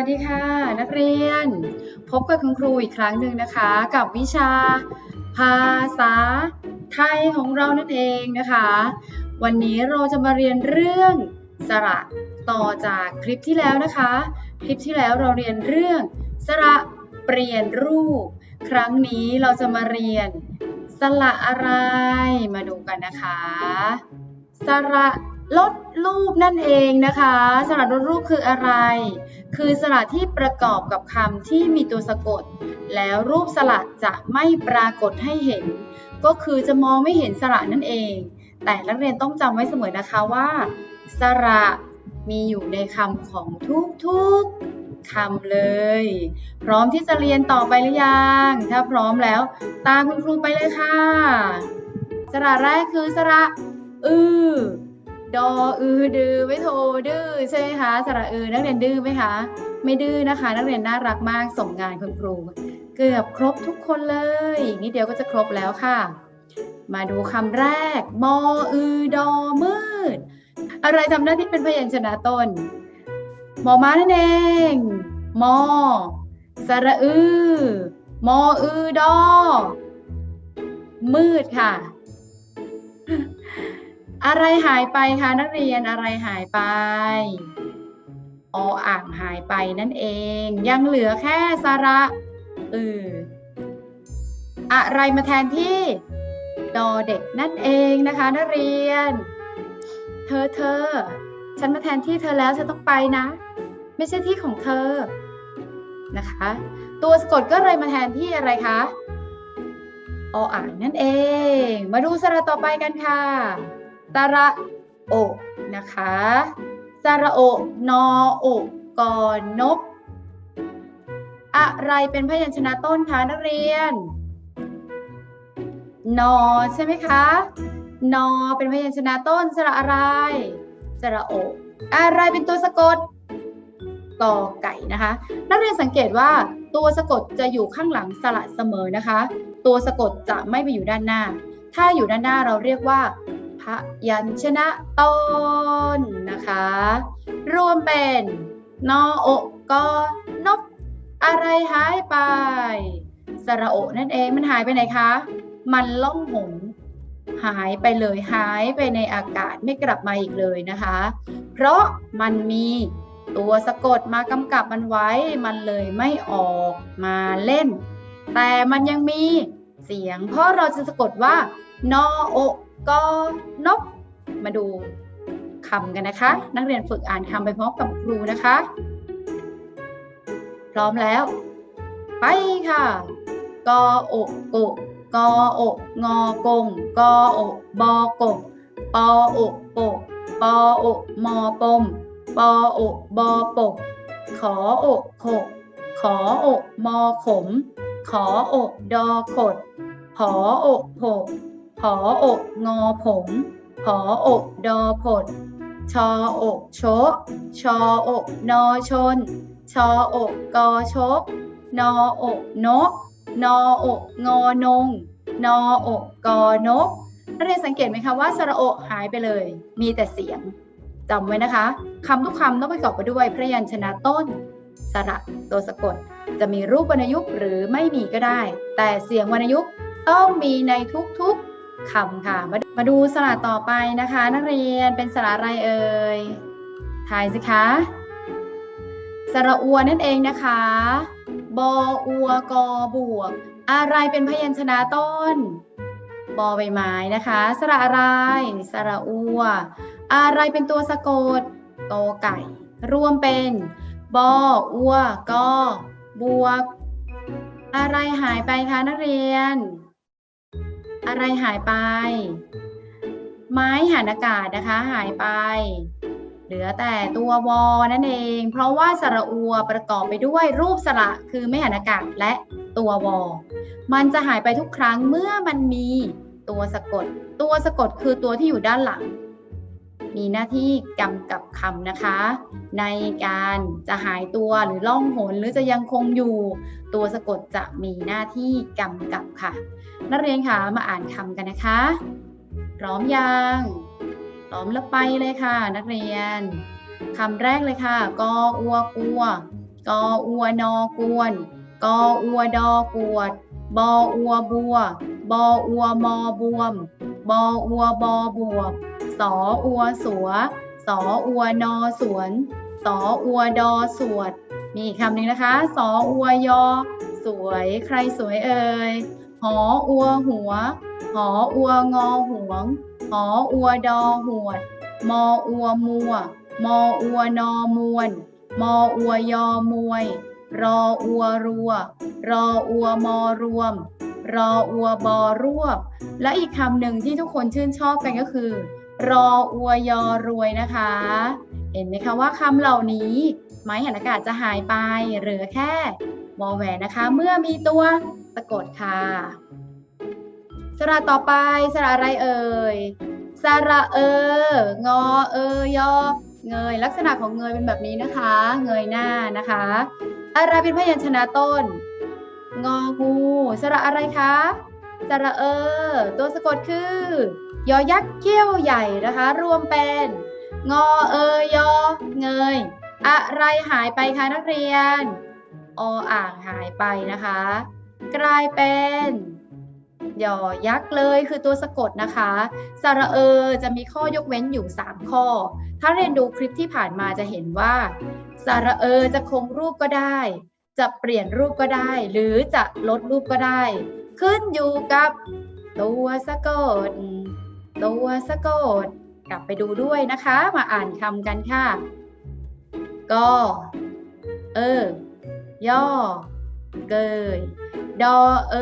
ัสดีค่ะ นักเรียน พบกับคุณครูอีกครั้งหนึ่งนะคะ กับวิชา ภาษาไทยของเรานั่นเองนะคะ วันนี้เราจะมาเรียนเรื่องสระต่อจากคลิปที่แล้วนะคะ คลิปที่แล้วเราเรียนเรื่อง สระเปลี่ยนรูป ครั้งนี้เราจะมาเรียน สระอะไรมาดูกันนะคะ สระ ลดรูปนั่นเองนะคะสระลดรูปคืออะไร คือสระที่ประกอบกับคำที่มีตัวสะกด แล้วรูปสระจะไม่ปรากฏให้เห็น ก็คือจะมองไม่เห็นสระนั่นเอง แต่นักเรียนต้องจำไว้เสมอนะคะว่า สระมีอยู่ในคำของทุกๆคำเลย พร้อมที่จะเรียนต่อไปหรือยัง ถ้าพร้อมแล้วตามคุณครูไปเลยค่ะ สระแรกคือสระอือ ดออือดือไม่โทดื้อใช่ไหมคะสระอือนักเรียนดื้อไหมคะ ไม่ดื้อนะคะ นักเรียนน่ารักมากส่งงานคุณครู เกือบครบทุกคนเลยอีกนิดเดียวก็จะครบแล้วค่ะ มาดูคำแรกมออือดอมืด อะไรทำหน้าที่เป็นพยัญชนะต้นมอม้านั่นเองมอสระอือมออือดอมืดค่ะ อะไรหายไปคะนักเรียนอะไรหายไปออ่างหายไปนั่นเอง ยังเหลือแค่สระอืออะไรมาแทนที่ดอเด็กนั่นเองนะคะ นักเรียน เธอเธอ ฉันมาแทนที่เธอแล้วฉันต้องไปนะ ไม่ใช่ที่ของเธอนะคะ ตัวสะกดก็เลยมาแทนที่อะไรคะออ่างนั่นเอง มาดูสระต่อไปกันค่ะ สระโอนะคะสระโอนอโอกอนก อะไรเป็นพยัญชนะต้นคะนักเรียน นอใช่ไหมคะ นอเป็นพยัญชนะต้นสระอะไร สระโอ อะไรเป็นตัวสะกดกอไก่นะคะ นักเรียนสังเกตว่าตัวสะกดจะอยู่ข้างหลังสระเสมอนะคะ ตัวสะกดจะไม่ไปอยู่ด้านหน้า ถ้าอยู่ด้านหน้าเราเรียกว่า ยัญชนะต้นนะคะ รวมเป็นนอโอกอนกอะไรหายไป สระโอนั่นเองมันหายไปไหนคะ มันล่องหนหายไปเลยหายไปในอากาศไม่กลับมาอีกเลยนะคะ เพราะมันมีตัวสะกดมากำกับมันไว้มันเลยไม่ออกมาเล่น แต่มันยังมีเสียง เพราะเราจะสะกดว่านอโอ กอนก มาดูคำกันนะคะ นักเรียนฝึกอ่านคำไปพร้อมกับครูนะคะ พร้อมแล้ว ไปค่ะกอโอกโกกอโอกงอกงกอโอกบอกงปอโอกโปกปอโอกมอปมปอโอกบอปกขอโอกขกขอโอกมอขม ขอโอกดอขดผอโอกผก ผออกงอผมผออกดอผดชออกโชะชออกนอชน ชออกกอชก นออกนก นออกงอนง นออกกอนกนักเรียนสังเกตไหมคะว่าสระโอกหายไปเลย มีแต่เสียงจำไว้นะคะคำทุกคำต้องประกอบไปด้วยพระยัญชนะต้น สระตัวสะกด จะมีรูปวรรณยุกต์หรือไม่มีก็ได้ แต่เสียงวรรณยุกต์ต้องมีในทุกๆ คำค่ะ มามาดูสระต่อไปนะคะ นักเรียนเป็นสระอะไรเอ่ยทายสิคะสระอัวนั่นเองนะคะ บออัวกอบวก อะไรเป็นพยัญชนะต้น บอใบไม้นะคะ สระอะไร สระอัว อะไรเป็นตัวสะกดกอไก่ รวมเป็น บออัวกอบวก อะไรหายไปคะนักเรียน อะไรหายไป ไม้หานอากาศนะคะหายไป เหลือแต่ตัววอนั่นเอง เพราะว่าสระอัวประกอบไปด้วยรูปสระคือไม่หานอากาศและตัววอ มันจะหายไปทุกครั้งเมื่อมันมีตัวสะกด ตัวสะกดคือตัวที่อยู่ด้านหลัง มีหน้าที่กำกับคำนะคะ ในการจะหายตัวหรือล่องหนหรือจะยังคงอยู่ ตัวสะกดจะมีหน้าที่กำกับค่ะ นักเรียนคะมาอ่านคำกันนะคะพร้อมยังพร้อมแล้วไปเลยค่ะ นักเรียนคำแรกเลยค่ะ กออัวกัวกออัวนอกวนกออัวดอกวด บออัวบัว บออัวมอบวม บออัวบอบวบ สออัวสัวสออัวนอสวนสออัวดอสวด มีอีกคำหนึ่งนะคะสออัวยอ สวยใครสวยเอ่ยหออัวหัว หออัวงอหวง หออัวดอหวด มออัวมัว มออัวนอมวน มออัวยอมวย รออัวรัว รออัวมอรวม รออัวบอรวบ และอีกคำหนึ่งที่ทุกคนชื่นชอบกันก็คือ รออวยอรวยนะคะ เห็นไหมคะว่าคำเหล่านี้ไม้หันอากาศจะหายไปเหลือแค่วอแหวนนะคะ เมื่อมีตัวสะกดค่ะ สระต่อไปสระอะไรเอ่ยสระเอองอเอยอเงย ลักษณะของเงยเป็นแบบนี้นะคะ เงยหน้านะคะ อะไรเป็นพยัญชนะต้น งองูสระอะไรคะสระเออ ตัวสะกดคือ ยอยักษ์เกี้ยวใหญ่นะคะ รวมเป็น งอเอยอเงย อะไรหายไปคะนักเรียน ออ่างหายไปนะคะ กลายเป็นยอยักษ์เลยคือตัวสะกดนะคะสระเออจะมีข้อยกเว้นอยู่ 3 ข้อ ถ้าเรียนดูคลิปที่ผ่านมาจะเห็นว่าสระเออจะคงรูปก็ได้ จะเปลี่ยนรูปก็ได้ หรือจะลดรูปก็ได้ ขึ้นอยู่กับตัวสะกด ตัวสะกด กลับไปดูด้วยนะคะ มาอ่านคำกันค่ะก็เออย่อ เกย ดอเอ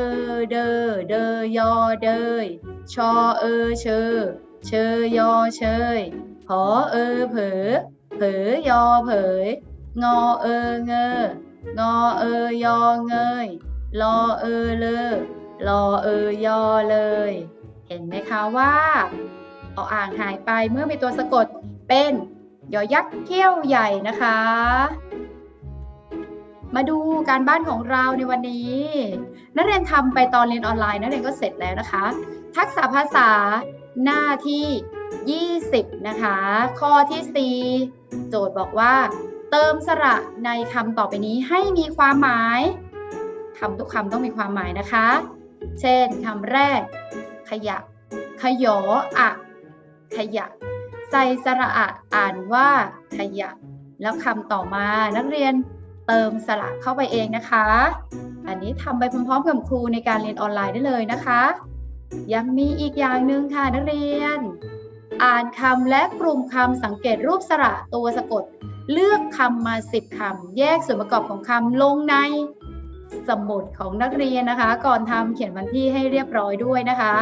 เดอเดอยอเดย ชอเอเชอ เชยอเชยหอเอเผอ เผอยอเผย งอเอเงองอเอยอเงย ลอเอเลอลอเอยอเลย เห็นไหมคะว่าเอาอ่างหายไปเมื่อมีตัวสะกดเป็นยอยักษ์เขี้ยวใหญ่นะคะ มาดูการบ้านของเราในวันนี้ นักเรียนทำไปตอนเรียนออนไลน์นักเรียนก็เสร็จแล้วนะคะ ทักษะภาษาหน้าที่ 20 นะคะ ข้อที่ 4 โจทย์บอกว่า เติมสระในคำต่อไปนี้ให้มีความหมายคำทุกคำต้องมีความหมายนะคะ เช่นคำแรก ขยะ ขยออะ ขยะ ใส่สระอะอ่านว่าขยะ แล้วคำต่อมานักเรียนเติมสระเข้าไปเองนะคะ อันนี้ทำไปพร้อมๆกับครูในการเรียนออนไลน์ได้เลยนะคะ ยังมีอีกอย่างหนึ่งค่ะนักเรียน อ่านคำและกลุ่มคำสังเกตรูปสระตัวสะกด เลือกคำมา10คำแยกส่วนประกอบของคำลงใน สมุดของนักเรียนนะคะ ก่อนทำเขียนวันที่ให้เรียบร้อยด้วยนะคะ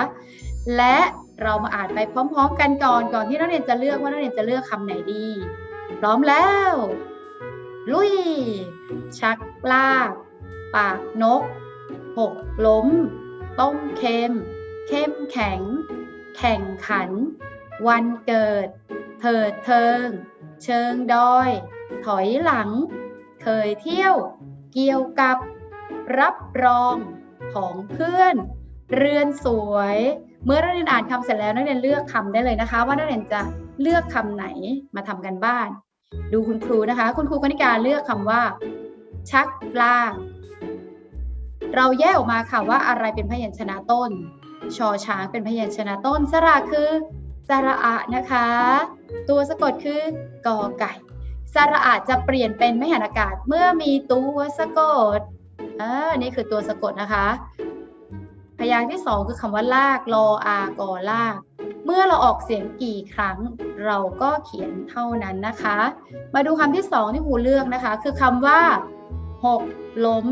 และเรามาอ่านไปพร้อม ๆ กันก่อนก่อนที่นักเรียนจะเลือกว่านักเรียนจะเลือกคำไหนดี พร้อมแล้ว ลุย ชักลากปากนก หกล้ม ต้มเค็ม เข้มแข็ง แข่งขัน วันเกิด เถิดเทิง เชิงดอย ถอยหลัง เคยเที่ยว เกี่ยวกับ รับรองของเพื่อน เรือนสวย เมื่อนักเรียนอ่านคำเสร็จแล้วนักเรียนเลือกคำได้เลยนะคะ ว่านักเรียนจะเลือกคำไหนมาทำกันบ้าน ดูคุณครูนะคะ คุณครูคณิการเลือกคำว่า ชักลากเราแยกออกมาค่ะว่าอะไรเป็นพยัญชนะต้น ชอช้างเป็นพยัญชนะต้น สระคือสระอะนะคะ ตัวสะกดคือกอไก่ สระอะจะเปลี่ยนเป็นไม่หันอากาศเมื่อมีตัวสะกด ออนี่คือตัวสะกดนะคะ พยางค์ที่สองคือคำว่าลากรออากอลาก เมื่อเราออกเสียงกี่ครั้ง เราก็เขียนเท่านั้นนะคะ มาดูคำที่สองที่ครูเลือกนะคะ คือคำว่าหกล้ม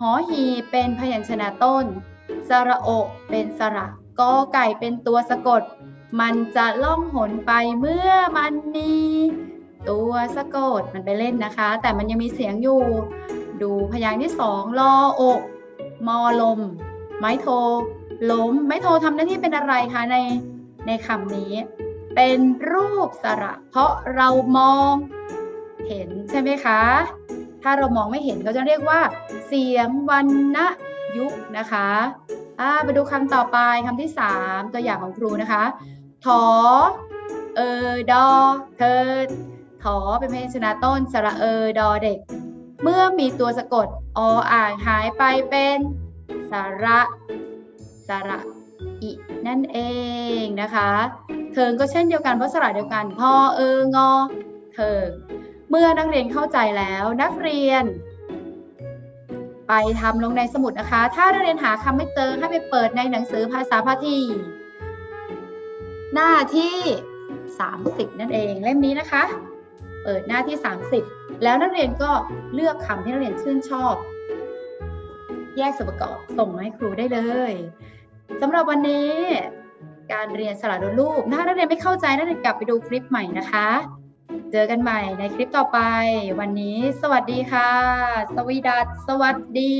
หอหีเป็นพยัญชนะต้นสระโอเป็นสระกอไก่เป็นตัวสะกด มันจะล่องหนไปเมื่อมันมี ตัวสะกดมันไปเล่นนะคะ แต่มันยังมีเสียงอยู่ ดูพยางค์ที่สองลออกมอลม ไม้โทล้ม ไม้โททำหน้าที่เป็นอะไรคะในในคำนี้ เป็นรูปสระ เพราะเรามองเห็นใช่ไหมคะ ถ้าเรามองไม่เห็นเขาจะเรียกว่า เสียงวันนะยุกนะคะไปดูคำต่อไปคำที่3ตัวอย่างของครูนะคะถอเออดอเธอถอเป็นพยัญชนะต้นสระเออดอเด็ก เมื่อมีตัวสะกดออ่างหายไปเป็นสระสระอินั่นเองนะคะเทิงก็เช่นเดียวกันเพราะสระเดียวกันทอเอองอเทิงเมื่อนักเรียนเข้าใจแล้วนักเรียน ไปทำลงในสมุดนะคะ ถ้านักเรียนหาคำไม่เจอให้ไปเปิดในหนังสือภาษาพาทีหน้าที่ 30 นั่นเองเล่มนี้นะคะ เปิดหน้าที่ 30 แล้วนักเรียนก็เลือกคำที่นักเรียนชื่นชอบ แยกส่วนประกอบส่งมาให้ครูได้เลยสำหรับวันนี้ การเรียนสระดรูปถ้านักเรียนไม่เข้าใจนักเรียนกลับไปดูคลิปใหม่นะคะ เจอกันใหม่ในคลิปต่อไป วันนี้สวัสดีค่ะ สวีดัสสวัสดี